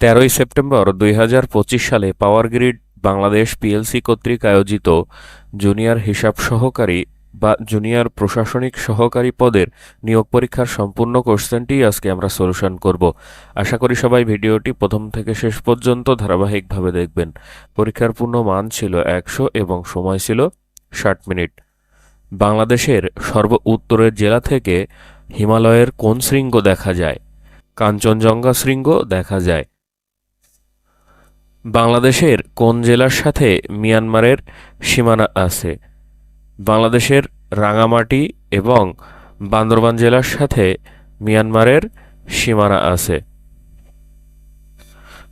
তেরোই সেপ্টেম্বর দুই হাজার পঁচিশ সালে পাওয়ার গ্রিড বাংলাদেশ পিএলসি কর্তৃক আয়োজিত জুনিয়র হিসাব সহকারী বা জুনিয়র প্রশাসনিক সহকারী পদের নিয়োগ পরীক্ষার সম্পূর্ণ কোশ্চেনটি আজকে আমরা সলিউশন করব। আশা করি সবাই ভিডিওটি প্রথম থেকে শেষ পর্যন্ত ধারাবাহিকভাবে দেখবেন। পরীক্ষার পূর্ণ মান ছিল একশো এবং সময় ছিল ষাট মিনিট। বাংলাদেশের সর্ব উত্তরের জেলা থেকে হিমালয়ের কোন শৃঙ্গ দেখা যায়? কাঞ্চনজঙ্ঘা শৃঙ্গ দেখা যায়। বাংলাদেশের কোন জেলার সাথে মিয়ানমারের সীমানা আছে? বাংলাদেশের রাঙামাটি এবং বান্দরবান জেলার সাথে মিয়ানমারের সীমানা আছে।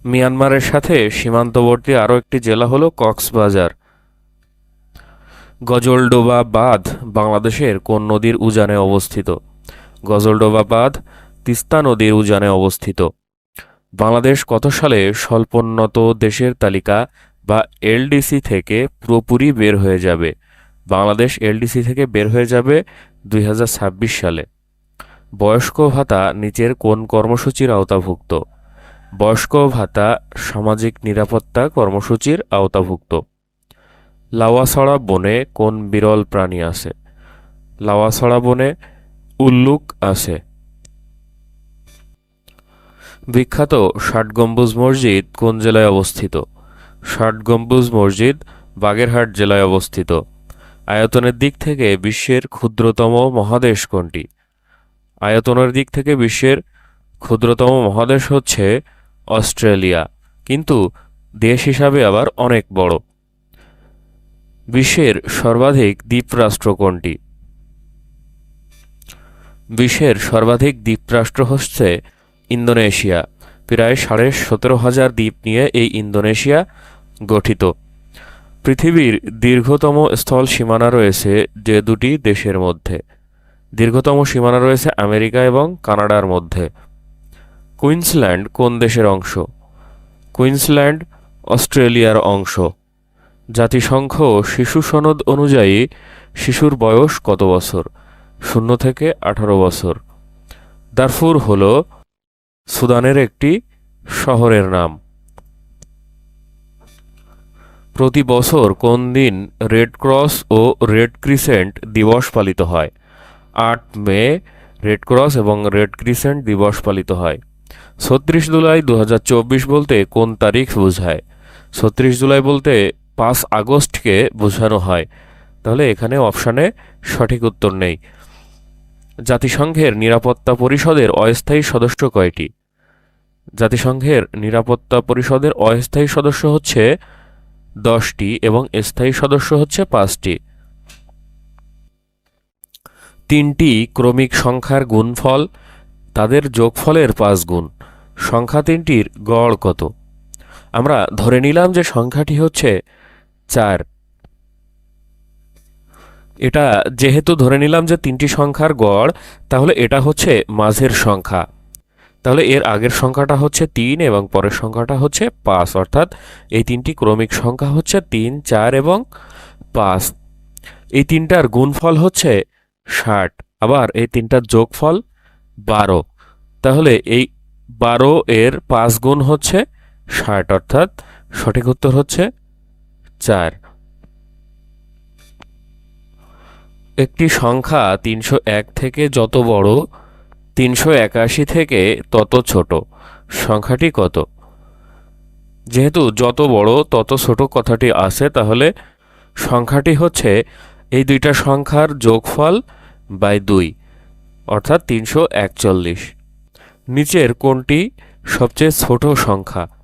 মিয়ানমারের সাথে সীমান্তবর্তী আরও একটি জেলা হলো কক্সবাজার। গজলডোবা বাঁধ বাংলাদেশের কোন নদীর উজানে অবস্থিত? গজলডোবা বাঁধ তিস্তা নদীর উজানে অবস্থিত। বাংলাদেশ কত সালে স্বল্পোন্নত দেশের তালিকা বা এলডিসি থেকে পুরোপুরি বের হয়ে যাবে? বাংলাদেশ এলডিসি থেকে বের হয়ে যাবে দুই হাজার ছাব্বিশ সালে। বয়স্ক ভাতা নিচের কোন কর্মসূচির আওতাভুক্ত? বয়স্ক ভাতা সামাজিক নিরাপত্তা কর্মসূচির আওতাভুক্ত। লাওয়াছড়া বনে কোন বিরল প্রাণী আছে? লাওয়াছড়া বনে উল্লুক আছে। বিখ্যাত ষাট গম্বুজ মসজিদ কোন জেলায় অবস্থিত? ষাট গম্বুজ মসজিদ বাগেরহাট জেলায় অবস্থিত। আয়তনের দিক থেকে বিশ্বের ক্ষুদ্রতম মহাদেশ কোনটি? আয়তনের দিক থেকে বিশ্বের ক্ষুদ্রতম মহাদেশ হচ্ছে অস্ট্রেলিয়া, কিন্তু দেশ হিসাবে আবার অনেক বড়। বিশ্বের সর্বাধিক দ্বীপরাষ্ট্র কোনটি? বিশ্বের সর্বাধিক দ্বীপরাষ্ট্র হচ্ছে ইন্দোনেশিয়া। প্রায় সাড়ে সতেরো হাজার দ্বীপ নিয়ে এই ইন্দোনেশিয়া গঠিত। পৃথিবীর দীর্ঘতম স্থল সীমানা রয়েছে যে দুটি দেশের মধ্যে। দীর্ঘতম সীমানা রয়েছে আমেরিকা এবং কানাডার মধ্যে। কুইন্সল্যান্ড কোন দেশের অংশ? কুইন্সল্যান্ড, অস্ট্রেলিয়ার অংশ। জাতিসংঘ শিশু সনদ অনুযায়ী শিশুর বয়স কত বছর? শূন্য থেকে আঠারো বছর। দারফুর হল সুদানের একটি শহরের নাম। প্রতি বছর কোন দিন রেড ক্রস ও রেড ক্রিসেন্ট দিবস পালিত হয়? আট মে, রেড ক্রস এবং রেড ক্রিসেন্ট দিবস পালিত হয়। ছত্রিশ জুলাই দু হাজার চব্বিশ বলতে কোন তারিখ বোঝায়? ছত্রিশ জুলাই বলতে পাঁচ আগস্টকে বোঝানো হয়। তাহলে এখানে অপশানে সঠিক উত্তর নেই। জাতিসংঘের নিরাপত্তা পরিষদের অস্থায়ী সদস্য কয়টি? জাতিসংঘের নিরাপত্তা পরিষদের অস্থায়ী সদস্য হচ্ছে দশটি এবং স্থায়ী সদস্য হচ্ছে পাঁচটি। তিনটি ক্রমিক সংখ্যার গুণফল, তাদের যোগফলের পাঁচ গুণ। সংখ্যা তিনটির গড় কত? আমরা ধরে নিলাম যে সংখ্যাটি হচ্ছে চার। এটা যেহেতু ধরে নিলাম যে তিনটি সংখ্যার গড়, তাহলে এটা হচ্ছে মাঝের সংখ্যা। তাহলে এর আগের সংখ্যাটা হচ্ছে তিন এবং পরের সংখ্যাটা হচ্ছে পাঁচ, অর্থাৎ এই তিনটি ক্রমিক সংখ্যা হচ্ছে তিন, চার এবং পাঁচ। এই তিনটার গুণফল হচ্ছে ষাট, আবার এই তিনটার যোগফল বারো। তাহলে এই বারো এর পাঁচ গুণ হচ্ছে ষাট, অর্থাৎ সঠিক উত্তর হচ্ছে চার। একটি সংখ্যা তিনশো এক থেকে যত বড়, তিনশো একাশি থেকে তত ছোট। সংখ্যাটি কত? যেহেতু যত বড়, তত ছোট কথাটি আছে, তাহলে সংখ্যাটি হচ্ছে এই দুইটা সংখ্যার যোগফল বাই দুই, অর্থাৎ তিনশো একচল্লিশ। নিচের কোনটি সবচেয়ে ছোট সংখ্যা?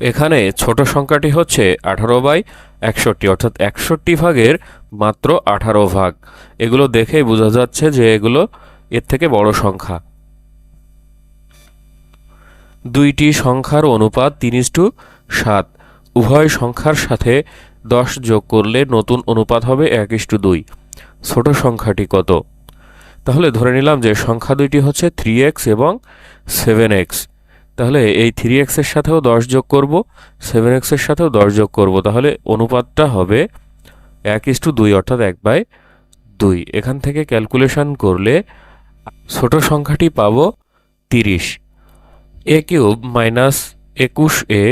এখানে ছোট সংখ্যাটি হচ্ছে আঠারো বাই একষট্টি, অর্থাৎ একষট্টি ভাগের মাত্র আঠারো ভাগ। এগুলো দেখেই বোঝা যাচ্ছে যে এগুলো এর থেকে বড় সংখ্যা। দুইটি সংখ্যার অনুপাত তিন টু সাত। উভয় সংখ্যার সাথে দশ যোগ করলে নতুন অনুপাত হবে এক ইস্টু দুই। ছোট সংখ্যাটি কত? তাহলে ধরে নিলাম যে সংখ্যা দুইটি হচ্ছে থ্রি এক্স এবং সেভেন এক্স তাহলে এই থ্রি এক্সের সাথেও দশ যোগ করব সেভেন এক্সের সাথেও দশ যোগ করব, তাহলে অনুপাতটা হবে এক ইস্টু দুই অর্থাৎ এক বাই দুই। এখান থেকে ক্যালকুলেশন করলে ছোট সংখ্যাটি পাব তিরিশ। এ কিউব মাইনাস একুশ এ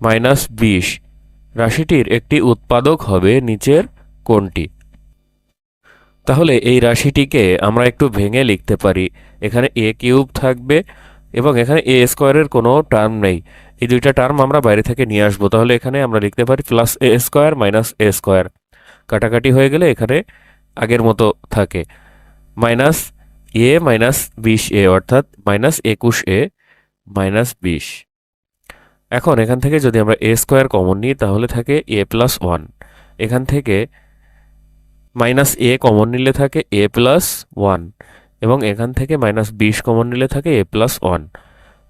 মাইনাস বিশ। রাশিটির একটি উৎপাদক হবে নিচের কোনটি তাহলে এই রাশিটিকে আমরা একটু ভেঙে লিখতে পারি। এখানে এ কিউব থাকবে এবং এখানে এ স্কোয়ারের কোনো টার্ম নেই। এই দুইটা টার্ম আমরা বাইরে থেকে নিয়ে আসব। তাহলে এখানে আমরা লিখতে পারি plus A square minus A square কাটাকাটি হয়ে গেলে এখানে আগের মতো থাকে। মাইনাস এ মাইনাস বিশ এ অর্থাৎ মাইনাস একুশ এ মাইনাস বিশ। এখন এখান থেকে যদি আমরা এ স্কোয়ার কমন নিই, তাহলে থাকে এ প্লাস ওয়ান এখান থেকে মাইনাস এ কমন নিলে থাকে এ প্লাস ওয়ান এবং এখান থেকে মাইনাস বিশ কমন নিলে থাকে এ প্লাস ওয়ান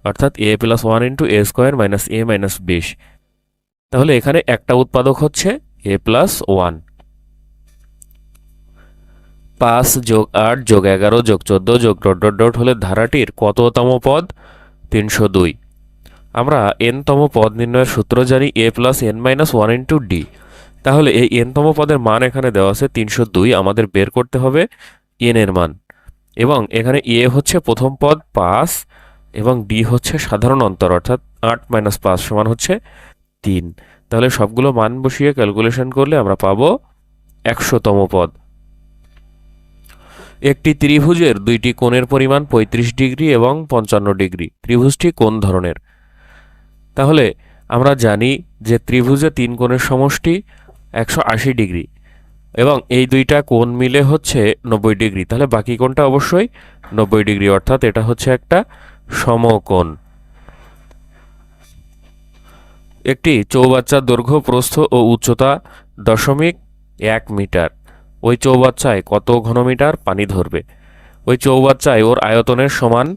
অর্থাৎ A plus one into A square minus A minus বিশ। তাহলে এখানে একটা উৎপাদক হচ্ছে এ প্লাস ওয়ান পাঁচ যোগ আট যোগ এগারো যোগ চোদ্দ যোগ ডট ডট ডট হলে ধারাটির কততম পদ? তিনশো দুই। আমরা এনতম পদ নির্ণয়ের সূত্র জানি A plus N minus one into D তাহলে এই এনতম পদের মান এখানে দেওয়া আছে তিনশো দুই। আমাদের বের করতে হবে এন এর মান। এবং এখানে এ হচ্ছে প্রথম পদ পাঁচ এবং ডি হচ্ছে সাধারণ অন্তর, অর্থাৎ আট মাইনাস পাঁচ সমান হচ্ছে তিন। তাহলে সবগুলো মান বসিয়ে ক্যালকুলেশন করলে আমরা পাবো একশোতম পদ। একটি ত্রিভুজের দুইটি কোণের পরিমাণ পঁয়ত্রিশ ডিগ্রি এবং পঞ্চান্ন ডিগ্রি। ত্রিভুজটি কোন ধরনের? তাহলে আমরা জানি যে ত্রিভুজে তিন কোণের সমষ্টি একশো আশি ডিগ্রি। এবং এই দুইটা কোণ মিলে হচ্ছে নব্বই ডিগ্রি। তাহলে বাকি কোণটা অবশ্যই নব্বই ডিগ্রি, অর্থাৎ এটা হচ্ছে একটা সমকোণ। একটি চৌবাচ্চার দৈর্ঘ্য, প্রস্থ ও উচ্চতা দশমিক এক মিটার। ওই চৌবাচ্চায় কত ঘনমিটার? পানি ধরবে। ওই চৌবাচ্চায় ওর আয়তনের সমান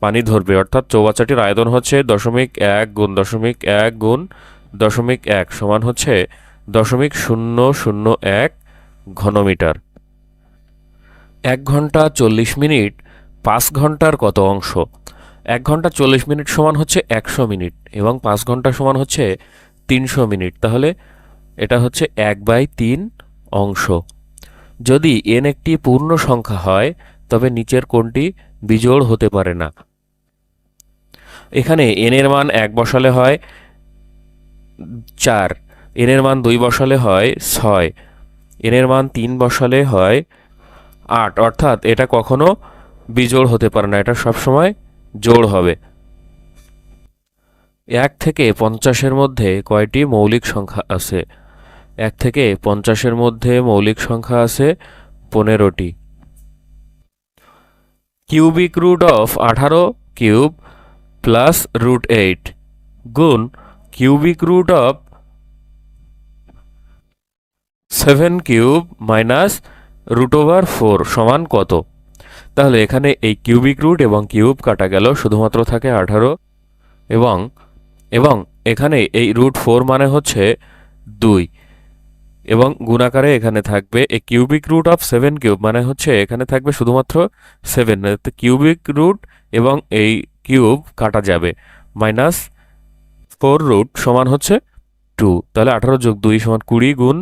পানি ধরবে, অর্থাৎ চৌবাচ্চাটির আয়তন হচ্ছে দশমিক এক গুণ দশমিক এক গুণ দশমিক এক সমান হচ্ছে দশমিক শূন্য শূন্য এক ঘনমিটার। এক ঘণ্টা চল্লিশ মিনিট, পাঁচ ঘণ্টার কত অংশ? এক ঘণ্টা চল্লিশ মিনিট সমান হচ্ছে একশো মিনিট এবং পাঁচ ঘণ্টা সমান হচ্ছে তিনশো মিনিট। তাহলে এটা হচ্ছে এক বাই তিন অংশ। যদি এন একটি পূর্ণ সংখ্যা হয়, তবে নিচের কোনটি বিজোড় হতে পারে না। এখানে এন এর মান এক বসালে হয় চার এন এর মান দুই বসালে হয় ছয়। এন এর মান তিন বসালে হয় আট। অর্থাৎ এটা কখনো বিজোড় হতে পারে না, এটা সবসময় জোড় হবে। এক থেকে পঞ্চাশের মধ্যে কয়টি মৌলিক সংখ্যা আছে? এক থেকে পঞ্চাশের মধ্যে মৌলিক সংখ্যা আছে পনেরোটি। কিউবিক রুট অফ আঠারো কিউব প্লাস রুট এইট। গুণ cubic root of seven cube minus root over four সমান কত? তাহলে এখানে এই কিউবিক রুট এবং কিউব কাটা গেল, শুধুমাত্র থাকে আঠারো। এবং এবং এখানে এই রুট ফোর মানে হচ্ছে দুই। এবং গুণাকারে এখানে থাকবে, এই cubic root of seven cube মানে হচ্ছে এখানে থাকবে শুধুমাত্র সেভেন। কিউবিক রুট এবং এই কিউব কাটা যাবে। মাইনাস ফোর রুট সমান হচ্ছে টু। তাহলে আঠারো যোগ দুই সমান কুড়ি গুণ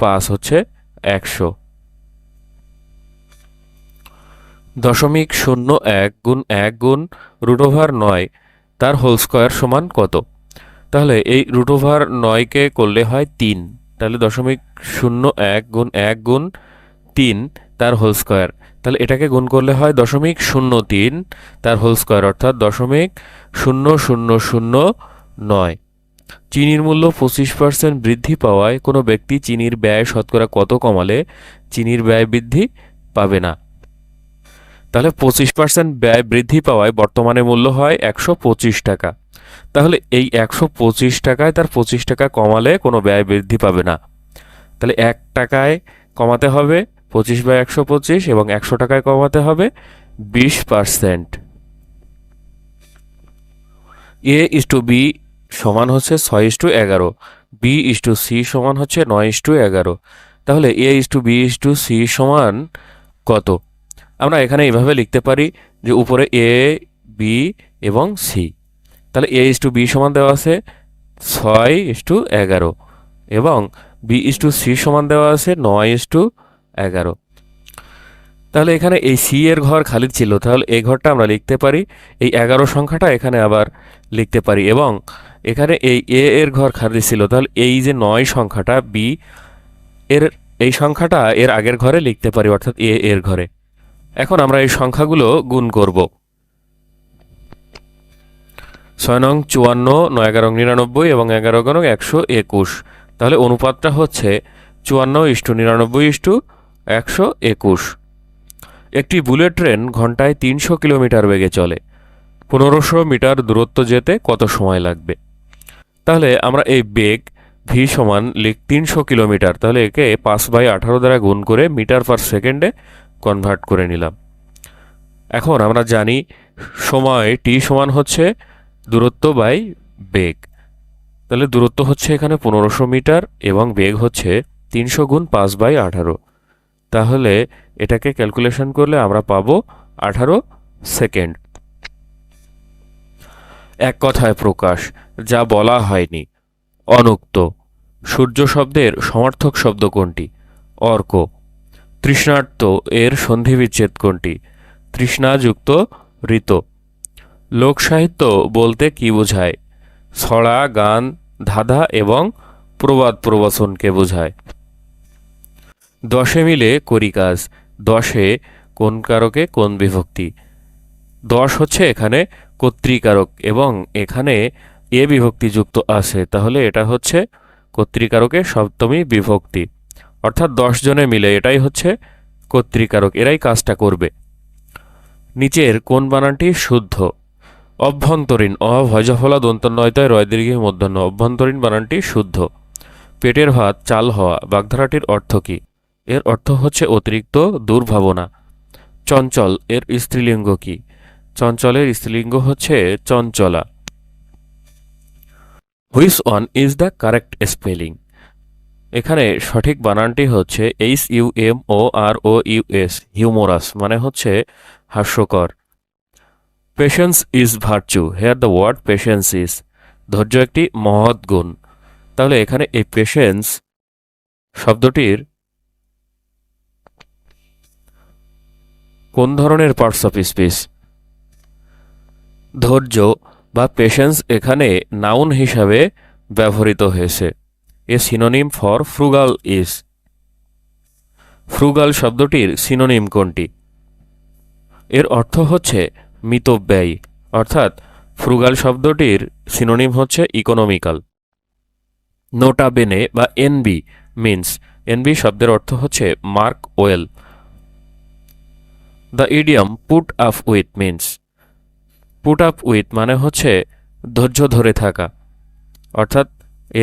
পাঁচ হচ্ছে একশো। দশমিক শূন্য এক গুণ এক গুণ রুট ওভার নয়, তার হোল স্কোয়ার সমান কত? তাহলে এই রুট ওভার নয়কে করলে হয় তিন, তাহলে দশমিক শূন্য এক গুণ এক গুণ তিন, তার হোল স্কোয়ার। তাহলে এটাকে গুণ করলে হয় দশমিক শূন্য তিন, তার হোল স্কোয়ার, অর্থাৎ দশমিক শূন্য শূন্য শূন্য নয়। চিনির মূল্য পঁচিশ পার্সেন্ট বৃদ্ধি পাওয়ায় কোনো ব্যক্তি চিনির ব্যয় শতকরা কত কমালে চিনির ব্যয় বৃদ্ধি পাবে না? তাহলে পঁচিশ পার্সেন্ট ব্যয় বৃদ্ধি পাওয়ায় বর্তমানে মূল্য হয় একশো পঁচিশ টাকা। তাহলে এই একশো পঁচিশ টাকায় তার পঁচিশ টাকা কমালে কোনো ব্যয় বৃদ্ধি পাবে না। তাহলে এক টাকায় কমাতে হবে পঁচিশ বাই একশো পঁচিশ এবং একশো টাকায় কমাতে হবে বিশ percent A is to B সমান হচ্ছে ছয় ইস টু এগারো, বি ইস টু সি সমান হচ্ছে নয় ইস টু এগারো। তাহলে A is to B is to C সমান কত? আমরা এখানে এইভাবে লিখতে পারি যে উপরে এ, বি এবং সি। তাহলে এ ইস টু বি সমান দেওয়া আছে ছয় ইস টু এগারো এবং বি ইস টু সি সমান দেওয়া আছে নয় ইস টু এগারো। তাহলে এখানে এই সি এর ঘর খালি ছিল, তাহলে এই ঘরটা আমরা লিখতে পারি। এই এগারো সংখ্যাটা এখানে আবার লিখতে পারি এবং এখানে এই এ এর ঘর খালি ছিল, তাহলে এই যে নয় সংখ্যাটা, বি এর, এই সংখ্যাটা এর আগের ঘরে লিখতে পারি, অর্থাৎ এ এর ঘরে। এখন আমরা এই সংখ্যাগুলো গুণ করব। ছয় নং চুয়ান্ন, নয় এগারো নিরানব্বই এবং এগারো গণ একশো একুশ। তাহলে অনুপাতটা হচ্ছে চুয়ান্ন ইস্টু নিরানব্বই ইস্টু একশো একুশ। একটি বুলেট ট্রেন ঘন্টায় তিনশো কিলোমিটার বেগে চলে। পনেরোশো মিটার দূরত্ব যেতে কত সময় লাগবে? তাহলে আমরা এই বেগ ভি সমান লিখ তিনশো কিলোমিটার, তাহলে একে পাঁচ বাই আঠারো দ্বারা গুণ করে মিটার পার সেকেন্ডে কনভার্ট করে নিলাম। এখন আমরা জানি সময় টি সমান হচ্ছে দূরত্ব বাই বেগ। তাহলে দূরত্ব হচ্ছে এখানে পনেরোশো মিটার এবং বেগ হচ্ছে তিনশো গুণ পাঁচ বাই আঠারো। তাহলে এটাকে ক্যালকুলেশন করলে আমরা পাবো আঠারো সেকেন্ড। এক কথায় প্রকাশ, যা বলা হয়নি। অনুক্ত, সূর্য শব্দের সমার্থক শব্দ কোনটি? অর্ক, তৃষ্ণার্ত এর সন্ধিবিচ্ছেদ কোনটি? তৃষ্ণাযুক্ত, ঋত। লোকসাহিত্য বলতে কি বোঝায়? ছড়া, গান, ধাঁধা এবং প্রবাদ প্রবচনকে বোঝায়। দশে মিলে করি কাজ, দশে কোন কারকে কোন বিভক্তি? দশ হচ্ছে এখানে কর্তৃকারক এবং এখানে এ বিভক্তি যুক্ত আছে। তাহলে এটা হচ্ছে কর্তৃকারকে সপ্তমী বিভক্তি। অর্থাৎ দশ জনে মিলে এটাই হচ্ছে কর্তৃকারক, এরাই কাজটা করবে। নিচের কোন বানানটি শুদ্ধ? অভ্যন্তরীণ অভজফলা দন্তন্নয়তায় রয় দীর্ঘে মধ্যাহ্ন। অভ্যন্তরীণ বানানটি শুদ্ধ। পেটের ভাত, চাল হওয়া, বাগধারাটির অর্থ কী? এর অর্থ হচ্ছে অতিরিক্ত দুর্ভাবনা। চঞ্চল, এর স্ত্রীলিঙ্গ কি? চঞ্চলের স্ত্রীলিঙ্গ হচ্ছে চঞ্চলা। Which one is the correct spelling এখানে সঠিক বানানটি হচ্ছে H U M O R O U S humorous মানে হচ্ছে হাস্যকর। Patience is virtue here the word patience is ধৈর্য একটি মহৎ গুণ। তাহলে এখানে এই পেশেন্স শব্দটির কোন ধরনের পার্টস অফ স্পিচ ধৈর্য বা পেশেন্স এখানে নাউন হিসাবে ব্যবহৃত হয়েছে। A synonym for frugal is frugal শব্দটির সিনোনিম কোনটি? এর অর্থ হচ্ছে মিতব্যয়ী, অর্থাৎ ফ্রুগাল শব্দটির সিনোনিম হচ্ছে ইকোনমিক্যাল নোটা বেনে বা এনবি মিন্স এনবি শব্দের অর্থ হচ্ছে mark well the idiom put up with means put up with মানে হচ্ছে ধৈর্য ধরে থাকা। অর্থাৎ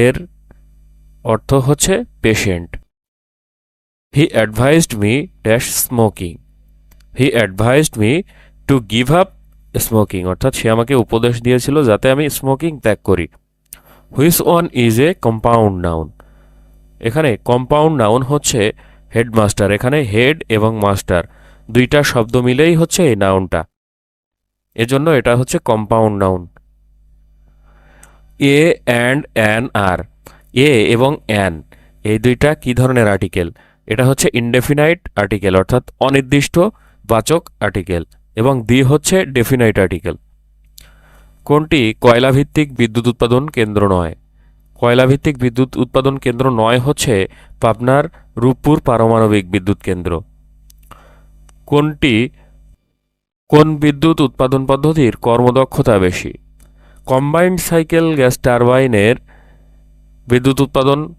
এর অর্থ হচ্ছে patient he advised me dash smoking he advised me to give up smoking অর্থাৎ সে আমাকে উপদেশ দিয়েছিল যাতে আমি স্মোকিং ত্যাগ করি। Which one is a compound noun এখানে কম্পাউন্ড নাউন হচ্ছে হেডমাস্টার এখানে হেড এবং মাস্টার দুইটা শব্দ মিলেই হচ্ছে এই নাউনটা এজন্য এটা হচ্ছে compound noun A and an আর এ এবং অ্যান এই দুইটা কি ধরনের আর্টিকেল এটা হচ্ছে ইনডেফিনাইট আর্টিকেল অর্থাৎ অনির্দিষ্ট বাচক আর্টিকেল এবং দি হচ্ছে ডেফিনাইট আর্টিকেল কোনটি? কয়লাভিত্তিক বিদ্যুৎ উৎপাদন কেন্দ্র নয়। কয়লাভিত্তিক বিদ্যুৎ উৎপাদন কেন্দ্র নয় হচ্ছে পাবনার রূপপুর পারমাণবিক বিদ্যুৎ কেন্দ্র। কোনটি? কোন বিদ্যুৎ উৎপাদন পদ্ধতির কর্মদক্ষতা বেশি? কম্বাইন্ড সাইকেল গ্যাস টারবাইনের বিদ্যুৎ উৎপাদন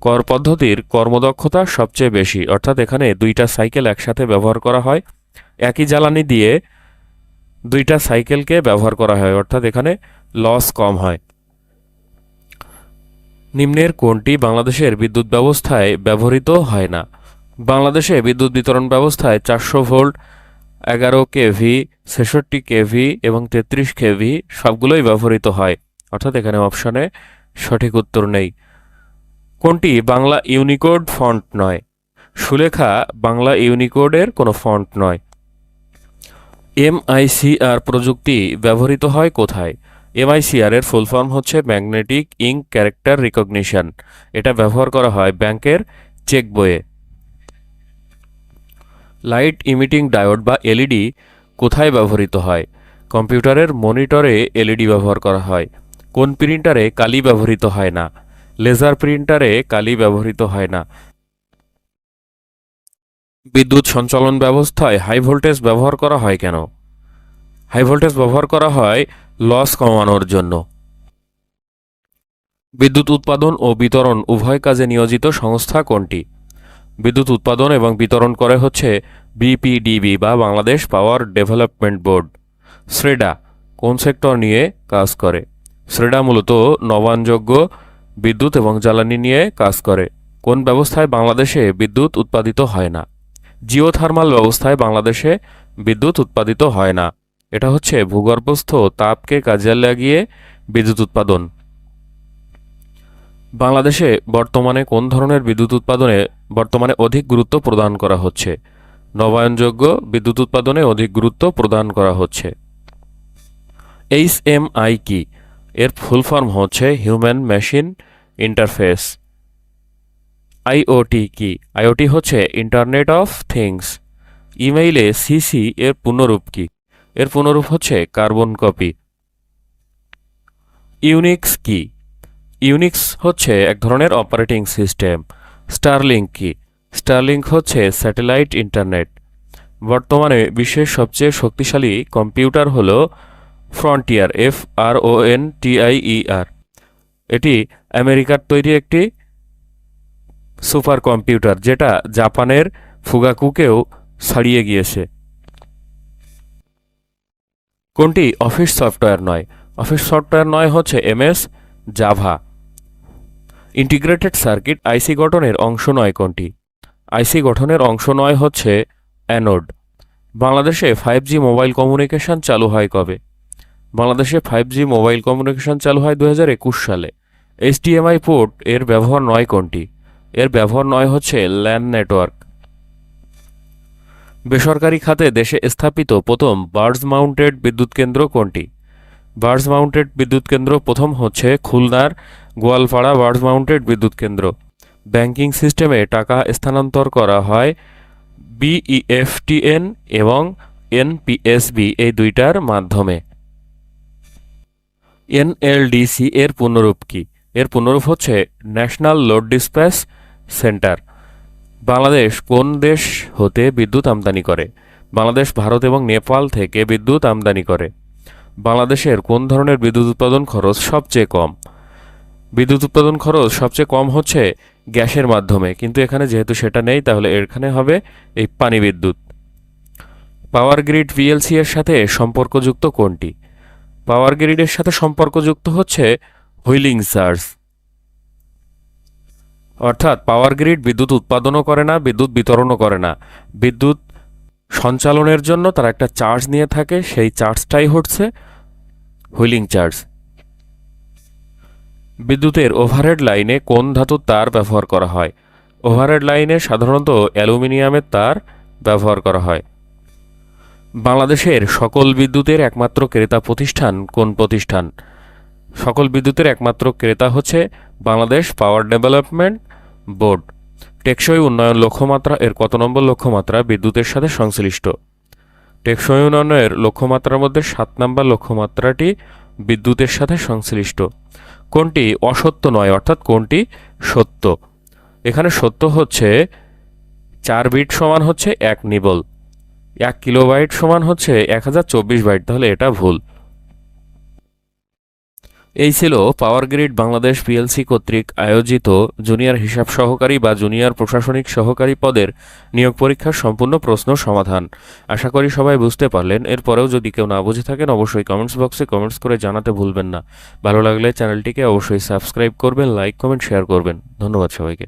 কর পদ্ধতির কর্মদক্ষতা সবচেয়ে বেশি। অর্থাৎ এখানে দুইটা সাইকেল একসাথে ব্যবহার করা হয়। একই জ্বালানি দিয়ে দুইটা সাইকেলকে ব্যবহার করা হয়। অর্থাৎ এখানে লস কম হয়। নিম্নের কোনটি বাংলাদেশের বিদ্যুৎ ব্যবস্থায় ব্যবহৃত হয় না? বাংলাদেশে বিদ্যুৎ বিতরণ ব্যবস্থায় চারশো ভোল্ট এগারো কেভি, ছেষট্টি কেভি এবং তেত্রিশ কেভি সবগুলোই ব্যবহৃত হয়। অর্থাৎ এখানে অপশানে সঠিক উত্তর নেই। কোনটি বাংলা ইউনিকোড ফন্ট নয়? সুলেখা বাংলা ইউনিকোডের কোনো ফন্ট নয়। এমআইসিআর প্রযুক্তি ব্যবহৃত হয় কোথায়? এমআইসিআর এর ফুল ফর্ম হচ্ছে ম্যাগনেটিক ইঙ্ক ক্যারেক্টার রিকগনিশন। এটা ব্যবহার করা হয় ব্যাংকের চেক বইয়ে লাইট ইমিটিং ডায়োড বা এলইডি কোথায় ব্যবহৃত হয়? কম্পিউটারের মনিটরে এলইডি ব্যবহার করা হয়। কোন প্রিন্টারে কালি ব্যবহৃত হয় না? লেজার প্রিন্টারে কালি ব্যবহৃত হয় না। বিদ্যুৎ সঞ্চালন ব্যবস্থায় হাই ভোল্টেজ ব্যবহার করা হয় কেন? হাই ভোল্টেজ ব্যবহার করা হয় লস কমানোর জন্য। বিদ্যুৎ উৎপাদন ও বিতরণ উভয় কাজে নিয়োজিত সংস্থা কোনটি? বিদ্যুৎ উৎপাদন এবং বিতরণ করে হচ্ছে বিপিডিবি বা Bangladesh power development board. SREDA, কোন সেক্টর নিয়ে কাজ করে? শ্রেডা মূলত নবায়নযোগ্য বিদ্যুৎ এবং জ্বালানি নিয়ে কাজ করে। কোন ব্যবস্থায় বাংলাদেশে বিদ্যুৎ উৎপাদিত হয় না? জিওথার্মাল ব্যবস্থায় বাংলাদেশে বিদ্যুৎ উৎপাদিত হয় না। এটা হচ্ছে ভূগর্ভস্থ তাপকে কাজে লাগিয়ে বিদ্যুৎ উৎপাদন। বাংলাদেশে বর্তমানে কোন ধরনের বিদ্যুৎ উৎপাদনে বর্তমানে অধিক গুরুত্ব প্রদান করা হচ্ছে। নবায়নযোগ্য বিদ্যুৎ উৎপাদনে অধিক গুরুত্ব প্রদান করা হচ্ছে। এইচ এম আই কি? এর ফুল ফর্ম হচ্ছে হিউম্যান মেশিন ইন্টারফেস। আইওটি কি? আইওটি হচ্ছে ইন্টারনেট অফ থিংস। ইমেইলে সিসি এর পুনরূপ কি? এর পুনরূপ হচ্ছে কার্বন কপি। ইউনিক্স কি? ইউনিক্স হচ্ছে এক ধরনের অপারেটিং সিস্টেম। স্টারলিংক কি? স্টারলিংক হচ্ছে স্যাটেলাইট ইন্টারনেট বর্তমানে বিশ্বের সবচেয়ে শক্তিশালী কম্পিউটার হল Frontier F R O N T I E R এটি আমেরিকার তৈরি একটি সুপার কম্পিউটার যেটা জাপানের ফুগাকুকেও ছাড়িয়ে গিয়েছে। কোনটি? অফিস সফটওয়্যার নয়। অফিস সফটওয়্যার নয় হচ্ছে MS Java integrated circuit IC গঠনের অংশ নয় কোনটি? আইসি গঠনের অংশ নয় হচ্ছে অ্যানোড। বাংলাদেশে ফাইভ জি মোবাইল কমিউনিকেশন চালু হয় কবে? বাংলাদেশে ফাইভ জি মোবাইল কমিউনিকেশন চালু হয় দু হাজার একুশ সালে। এইচডিএমআই পোর্ট এর ব্যবহার নয় কোনটি? এর ব্যবহার নয় হচ্ছে ল্যান নেটওয়ার্ক। বেসরকারি খাতে দেশে স্থাপিত প্রথম বার্ডস মাউন্টেড বিদ্যুৎ কেন্দ্র কোনটি? বার্ডস মাউন্টেড বিদ্যুৎ কেন্দ্র প্রথম হচ্ছে খুলনার গোয়ালপাড়া বার্ডস মাউন্টেড বিদ্যুৎ কেন্দ্র। ব্যাংকিং সিস্টেমে টাকা স্থানান্তর করা হয় বিইএফটিএন এবং এনপিএসবি এই দুইটার মাধ্যমে। এনএলডিসি এর পুনরূপ কি? এর পুনরূপ হচ্ছে national load dispatch centre Bangladesh কোন দেশ হতে বিদ্যুৎ আমদানি করে? বাংলাদেশ, ভারত এবং নেপাল থেকে বিদ্যুৎ আমদানি করে। বাংলাদেশের কোন ধরনের বিদ্যুৎ উৎপাদন খরচ সবচেয়ে কম? বিদ্যুৎ উৎপাদন খরচ সবচেয়ে কম হচ্ছে গ্যাসের মাধ্যমে, কিন্তু এখানে যেহেতু সেটা নেই, তাহলে এখানে হবে এই পানি বিদ্যুৎ। পাওয়ার গ্রিড ভিএলসি এর সাথে সম্পর্কযুক্ত কোনটি? পাওয়ার গ্রিডের সাথে সম্পর্কযুক্ত হচ্ছে হুইলিং চার্জ। অর্থাৎ পাওয়ার গ্রিড বিদ্যুৎ উৎপাদনও করে না, বিদ্যুৎ বিতরণও করে না। বিদ্যুৎ সঞ্চালনের জন্য তারা একটা চার্জ নিয়ে থাকে, সেই চার্জটাই হচ্ছে হুইলিং চার্জ। বিদ্যুতের ওভারহেড লাইনে কোন ধাতুর তার ব্যবহার করা হয়? ওভারহেড লাইনে সাধারণত অ্যালুমিনিয়ামের তার ব্যবহার করা হয়। বাংলাদেশের সকল বিদ্যুতের একমাত্র ক্রেতা প্রতিষ্ঠান কোন প্রতিষ্ঠান? সকল বিদ্যুতের একমাত্র ক্রেতা হচ্ছে বাংলাদেশ পাওয়ার ডেভেলপমেন্ট বোর্ড। টেকসই উন্নয়ন লক্ষ্যমাত্রা এর কত নম্বর লক্ষ্যমাত্রা বিদ্যুতের সাথে সংশ্লিষ্ট? টেকসই উন্নয়নের লক্ষ্যমাত্রার মধ্যে সাত নম্বর লক্ষ্যমাত্রাটি বিদ্যুতের সাথে সংশ্লিষ্ট। কোনটি অসত্য নয়, অর্থাৎ কোনটি সত্য? এখানে সত্য হচ্ছে চার বিট সমান হচ্ছে এক নিবল। এক কিলোবাইট সমান হচ্ছে এক হাজার চব্বিশ বাইট, তাহলে এটা ভুল। এই ছিল পাওয়ার গ্রিড বাংলাদেশ পিএলসি কর্তৃক আয়োজিত জুনিয়র হিসাব সহকারী বা জুনিয়র প্রশাসনিক সহকারী পদের নিয়োগ পরীক্ষার সম্পূর্ণ প্রশ্ন সমাধান। আশা করি সবাই বুঝতে পারলেন। এরপরেও যদি কেউ না বুঝে থাকেন, অবশ্যই কমেন্টস বক্সে কমেন্টস করে জানাতে ভুলবেন না। ভালো লাগলে চ্যানেলটিকে অবশ্যই সাবস্ক্রাইব করবেন, লাইক, কমেন্ট, শেয়ার করবেন। ধন্যবাদ সবাইকে।